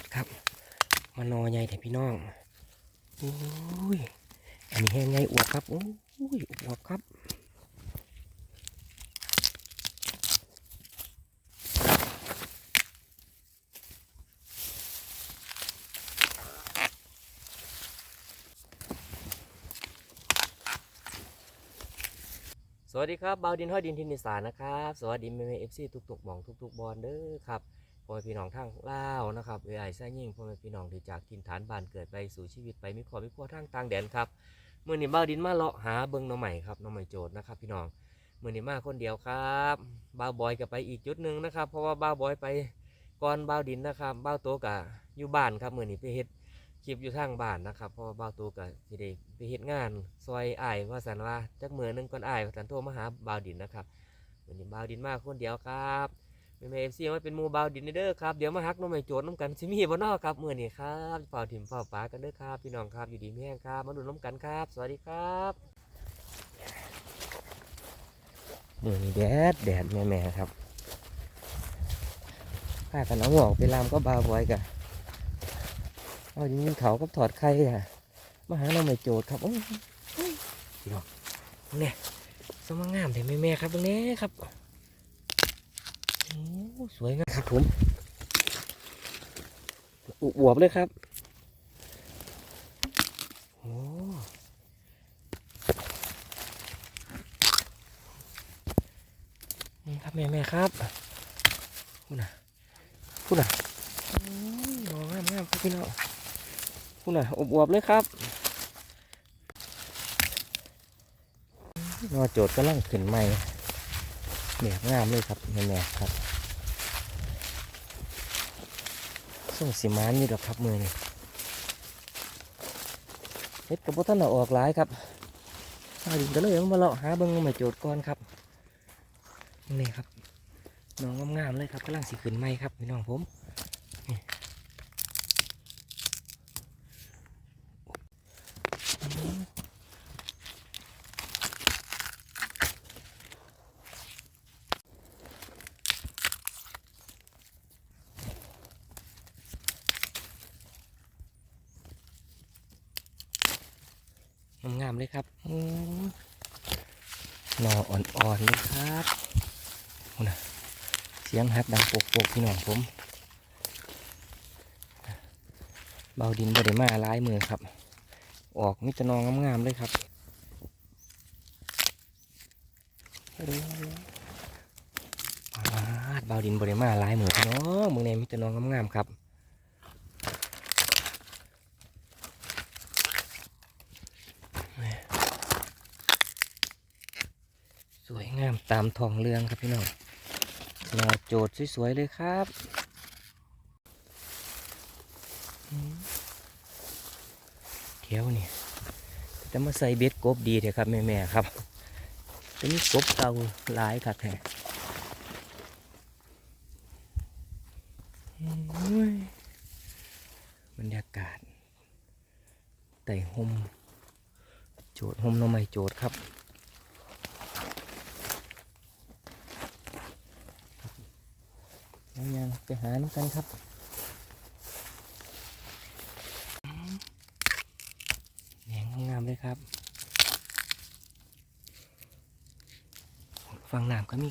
ดครับ มานอใหญ่แต่พี่น้องโอ้ยอันนี้แห้งใหญ่อวบครับโอ้ยอวบครับสวัสดีครับบาวดินห้อยดินทินนิสานนะครับ สวัสดีแม่แม่เอฟซีทุกๆหมองทุกๆบอลเด้อครับ พ่อแม่พี่น้องทางลาวนะครับเอ้ยแซ่ยิ่งพ่อแม่พี่น้องที่จากถิ่นฐานบ้านเกิดไปสู่ชีวิตไปมีครอบมีครัวทางต่างแดนครับเมื่อนี้บ้าดินมาเลาะหาเบิ้งน้องใหม่ครับน้องใหม่โจทย์นะครับ พี่น้องเมื่อนี้มาคนเดียวครับบ้าบอยก็ไปอีกจุดหนึ่งนะครับ เพราะว่าบ้าบอยไปก่อนบ้าดินนะครับบ้าโตกะอยู่บ้านครับเมื่อนี้ไปเฮ็ดคลิปอยู่ทางบ้านนะครับเพราะว่าบ่าวตูก็สิได้ไปเฮ็ดงานซอยอ้ายว่าสันว่าจักเมือนึงก่อนอ้ายว่าสันโทรมาหาบ่าดินนะครับวันนี้บ่าดินมาคนเดียวครับ แม่แม่เอฟซีมาเป็นหมู่บ่าวดินเด้อครับ เดี๋ยวมาฮักน้องใหม่โจทย์น้ำกันสิมีบ่เนอครับเมื้อนี้ครับเฝ้าถิ่มเฝ้าปลากันเด้อครับ พี่น้องครับอยู่ดีมีแห้งครับ มาดูน้ำกันครับ สวัสดีครับมื้อนี้แดดแดดแม่ๆครับพากันเอาหัวอกไปลามก็บาบอยกันเอาจริงๆเขาก็ถอดไข่อะมาหาเราไม่โจทย์ครับโอ้ยพี่น้องเนี่ยสมงามแต่แม่ๆครับตรงนี้ครับ สวยงามครับผมอุอวบเลยครับโอ้นี่ครับแม่ๆครับพูดนะพูดนะโอ้ยงามงามพี่น้องคุณน่ะอบอวบๆเลยครับนอโจทย์กำลังขึ้นใหม่แบบงามเลยครับแม่ๆครับ ส่งสีมานนี่ดอกครับมือนี่เฮ็ดกับพ่ท่านเอาออกหลายครับมาดินก็เลยมาเลาะหาเบิ้งมาโจดก่อนครับนี่ครับน้องงามๆเลยครับกำลังสีขึ้นไม้ครับพี่น้องผม เลยครับอืมหน่ออ่อนๆเลยครับนะเสียงฮักดังโปกๆพี่น้องผม เบาดินบไดมาหลายมือครับ ออกมิตรนองงามๆเลยครับเออปาดเบาดินบไดมาหลายมือพี่น้องมึงเนี่ยมิตรนองงามๆครับ สวย งามตามทองเรืองครับพี่น้องหน่อโจทย์สวยๆเลยครับเขียวนี่จะมาใส่เบ็ดกบดีเถอะครับแม่ๆครับจะมีกบเก่าหลายครับแท้โอ้ยบรรยากาศไต่ห่มโจทย์ห่มหน้ำไม้โจทย์ครับ ยังยัง ไปหาน้ำกันครับแหงงามเลยครับฝั่งน้ำก็มี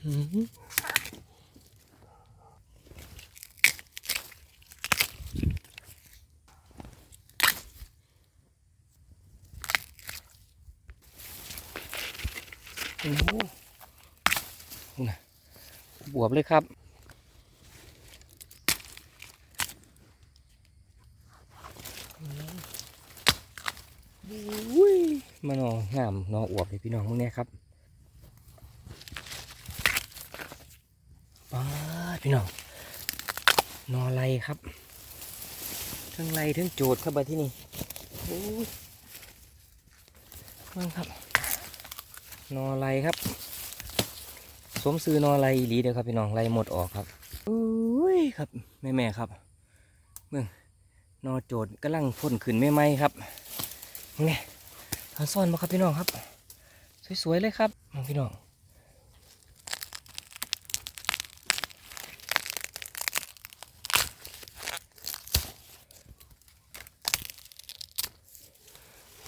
โอ้โหนี่นะบวบเลยครับอุ้ยมานองามนออวบเลยพี่น้องมึงเนี่ยครับ ป้าดพี่น้องนอไรครับทั้งไรทั้งโจดครับมาที่นี่โอ้ยมาครับ นอไรครับ สมซื้อนอไรอีหลีเด้อครับพี่น้องไรหมดออกครับอุ้ยครับแม่แม่ครับเมื่งนอโจดกำลังพ่นขึ้นไม่ไหมครับนี่เอาซ่อนมาครับพี่น้องครับ สวยๆเลยครับน้องพี่น้อง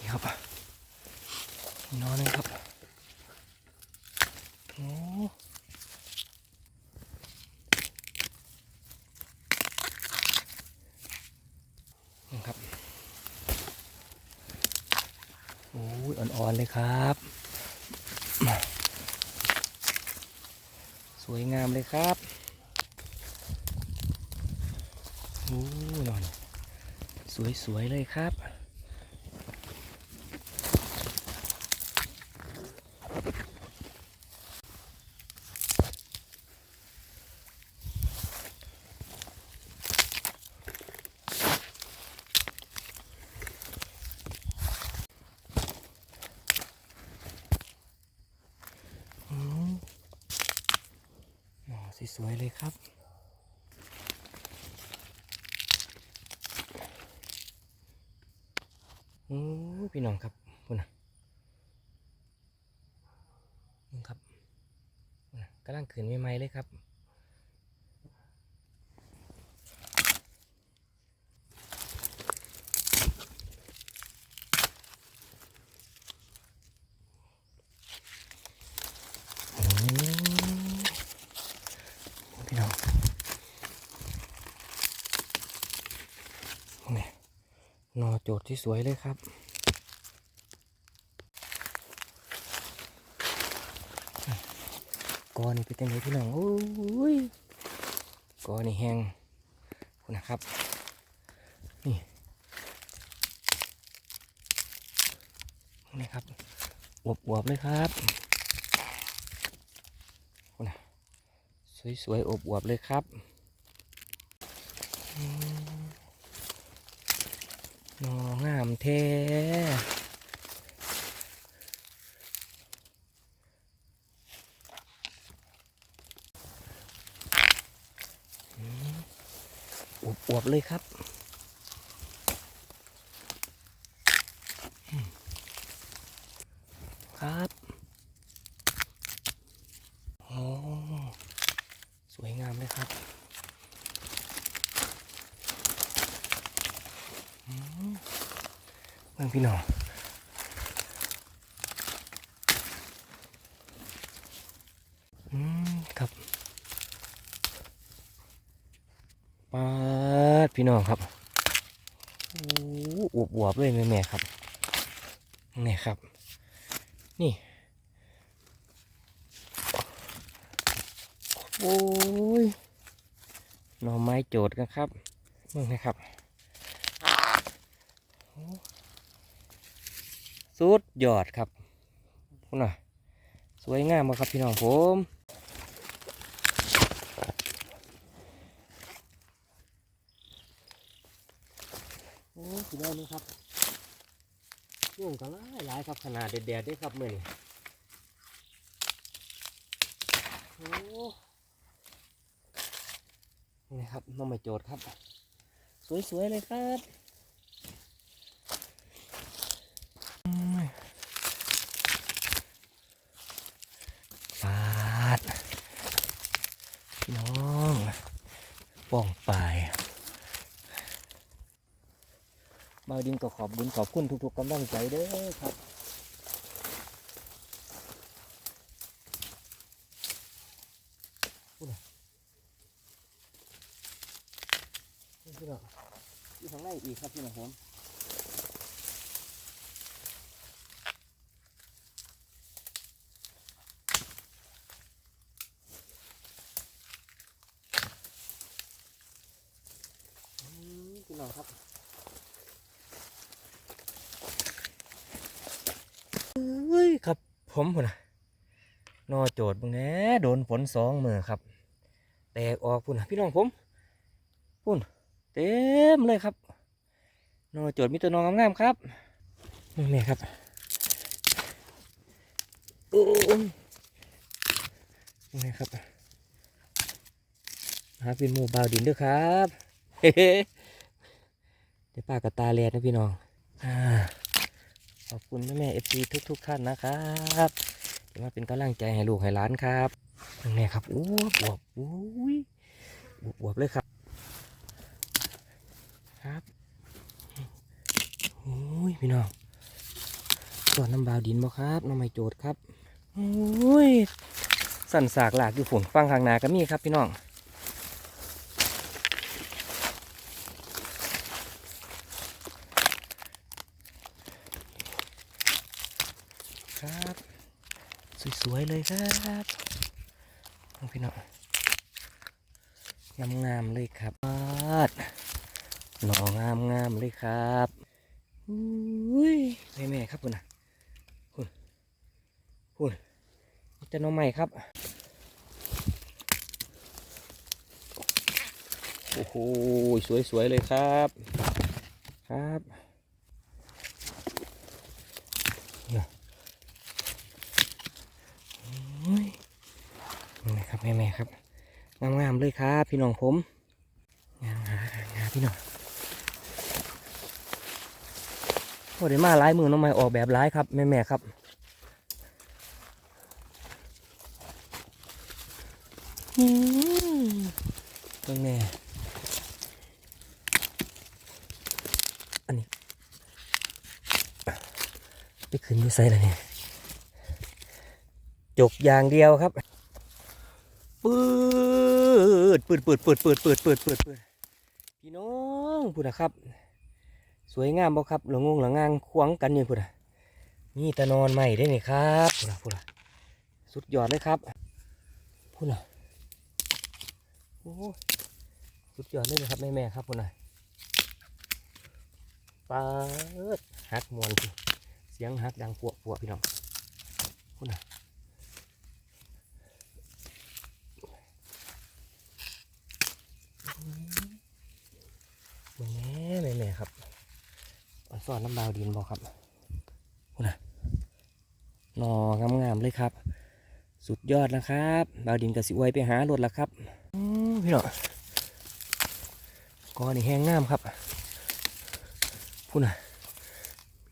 นี่ครับนี่นอนนึงครับโอ้นี่ครับ โอ้ยอ่อนๆเลยครับ สวยงามเลยครับโอ้ยนอนสวยๆเลยครับ อืมอ๋อ สวยๆเลยครับ โอ้พี่น้องครับคุณนะนี่ครับกำลังขืนไม่ไหมเลยครับ อืมพี่น้องนี่ นอโจทย์ที่สวยเลยครับ กอนี่เป็นยังไงพี่น้องโอ้ยกอนี่แห้งนะครับ นี่นี่ครับอวบๆเลยครับนะสวยๆอวบๆเลยครับ นองามแท้อวบๆเลยครับอืมครับโอ้สวยงามเลยครับอืมเพี่น้องอืมครับปาดพี่น้องครับโอ้อวบอวบๆเลยแม่แม่ๆครับนี่ครับ นี่โอ้ยหน่อไม้โจดกันครับมึงนะครับโอ้ สุดยอดครับคุณน่ะสวยงามมากครับพี่น้องผมโอ้สุดยอดเลยครับยุ่งกันหลายหลายครับขนาดแดดๆด้วยครับเมื่อนี้โอ้นี่ครับน้องไม่โจทย์ครับ สวยๆเลยครับอืมปาดพี่น้อง ป้องปลายบาวดินก็ขอบบุญขอบคุณทุกๆกำลังใจเด้อครับพูดหน่อยนี่พี่น้องอยู่ข้างในอีกครับพี่น้องผมอืมพี่ น้องครับเฮ้ยครับผมพุ่นนะนอโจดบึงแหน่โดนฝนสองมือครับ แตกออกพุ่นนะพี่น้องผมพุ่นเต็มเลยครับนอโจดมีตัวนองงามๆครับนี่ครับโอ้ยนี่ครับหาเป็นหมูบาวดินด้วยครับ เฮ้ เดี๋ยวปากกับตาแลดนะพี่น้องอขอบคุณแม่แม่เอฟซีทุกทุกๆท่านนะครับที่มาเป็นกำลังใจให้ลูกให้หลานครับนี่ครับอ้วบอวบอุ้ยอวบอวบเลยครับ ครับโอ้ยพี่น้องสอนน้ำบาวดินบ่ครับน้ำไม่โจดครับโอ้ยสั่นสากหลากอยู่ฝุ่นฟังทางนาก็มีครับพี่น้อง ครับ ส วยเลยครับน้องพี่น้องงามๆเลยครับหน่องามๆเลยครับอุ้ยแม่แม่ครับคุณนะคุณคุณนี่จะน้องใหม่ครับ โอ้โหสวยๆเลยครับ ครับเนี่ยโอ้ย นะครับแม่แม่ๆครับงามๆเลยครับพี่น้องผมงามหางามพี่น้องโอ้ด้มาลายมือน้องไม้ออกแบบลายครับแม่ๆครับอืมเบิ่งแม่อันนี้ไปขึ้นอยี่ไซเลยเนี่ยจกอย่างเดียวครับ ปืดปืดปืดปืดปืดปืดปืดปืดปืดพี่น้องพูดนะครับ สวยงามบ่ครับหลงงงหลงงางควงกันอยู่พูดอะมีแตะนอนใหม่ได้นี่ครับพูดอะพูดอะสุดยอดเลยครับพูดอะโอ้สุดยอดเลยนะครับแม่แม่ครับพูดอะปาดฮักมวนเสียงฮักดังปวกปวกพี่น้องพูดอะ แม่แม่แม่ครับ อันสอนน้ำดาวดินบอกครับนะหนองามๆเลยครับ สุดยอดนะครับ ดาวดินกับสิไวยไปหารถแล้วครับพี่น้องกอนี่แห้งงามครับพูดนะ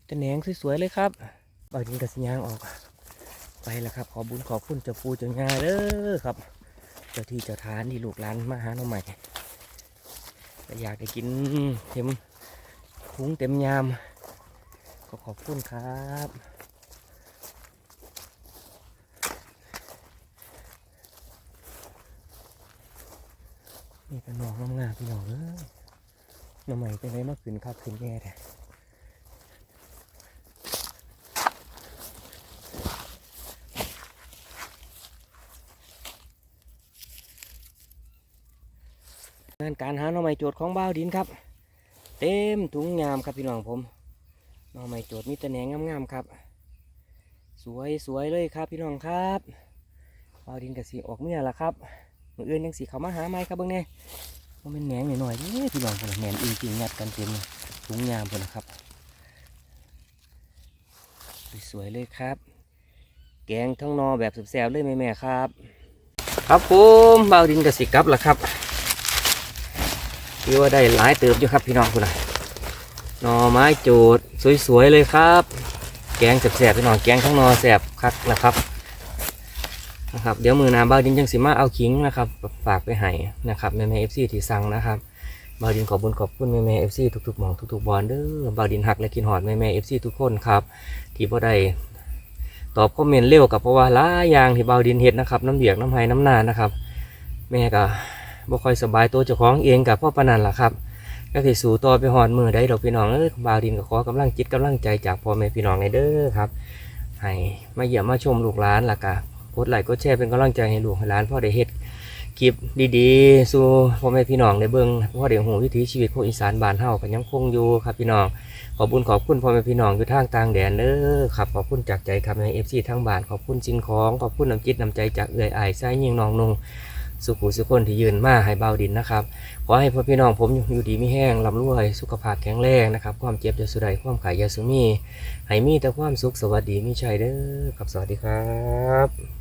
จะแหนงสวยๆเลยครับดาวดินกับสิยางออก ไปแล้วครับ ขอบุญขอบคุณเจ้าปูเจ้างาเด้อครับ เจ้าที่เจ้าทานที่ลูกหลานมาหาน้องใหม่อยากได้กินเต็มคุ้งเต็มยาม ก็ขอบคุณครับนี่เป็นหนองงามๆพี่น้องเอ้ยหน้ำใหม่เป็นไรมาขึ้นครับขึ้นแย่แท้งานการหาหน่อไม้โจทย์ของบ้าวดินครับ เต็มถุงงามครับพี่น้องผม น่อไม้โจทย์มีแต่แหนงงามๆครับ สวยสวยเลยครับพี่น้องครับบ้าดินกับสีออกเมื่อละครับมืออื่นยังสีเขามาหาไม้ครับเบื้องแน่มันเป็นแหนงหน่อยๆนี่พี่น้องผมแหนงจริงๆงัดกันเต็มถุงงามผมนะครับ สวยๆเลยครับ แกงทั้งนอแบบแซ่บๆเลยแม่ๆครับ ครับผมเบ้าดินกับสีกับละครับคือว่าได้หลายเติบอยู่ครับพี่น้องคุณนะ หน่อไม้จูดสวยๆเลยครับ แกงแสบๆพี่น้องแกงทั้งนอแสบคักนะครับนะครับเดี๋ยวมือหนาบ้าวดินจังสิมาเอาขิงนะครับฝากไปให้นะครับแม่แม่เอฟซีที่สั่งนะครับบ้าวดินขอบุญขอบคุณแม่แม่เอฟซีทุกๆหมองทุกๆบอลเด้อบ้าวดินหักและกินหอดแม่แม่เอฟซีทุกคนครับที่บ่ได้ตอบคอมเมนต์เร็วกับเพราะว่าหลายอย่างที่บ้าวดินเฮ็ดนะครับน้ำเบียกน้ำไห้น้ำนานะครับ แม่ก็บ่ค่อยสบายตัวเจ้าของเองกับพ่อปานนันล่ะครับ ก็คือสู่ต่อไปหอนมือได้ดอกพี่น้องเอ้ยบาวดินก็ขอกำลังจิตกำลังใจจากพ่อแม่พี่น้องในเด้อครับให้มาเยี่ยมมาชมลูกหลานล่ะกะกดไลค์กดแชร์เป็นกำลังใจให้ลูกหลานพ่อได้เฮ็ดคลิปดีๆ สู่พ่อแม่พี่น้องในเบิ่งพ่อได้หูวิถีชีวิตของอีสานบ้านเฮาก็ยังคงอยู่ครับพี่น้อง ขอบคุญขอบคุณพ่อแม่พี่น้องอยู่ทางต่างแดนเด้อครับขอบคุณจากใจครับในเอฟซีทั้งบ้านขอบคุณสิ่งของขอบคุณน้ำจิตน้ำใจจากเอื่อยอายไส้ยิงน้องนง สุขุสุขคนที่ยืนมาให้เบาดินนะครับ ขอให้พ่อพี่น้องผมอยู่ดีไม่แห้งลำรวย สุขภาพแข็งแรงนะครับ ความเจ็บจะสุดใดความขายยาสุมีให้มีแต่ความสุขสวัสดีมีชัยเด้อครับสวัสดีครับ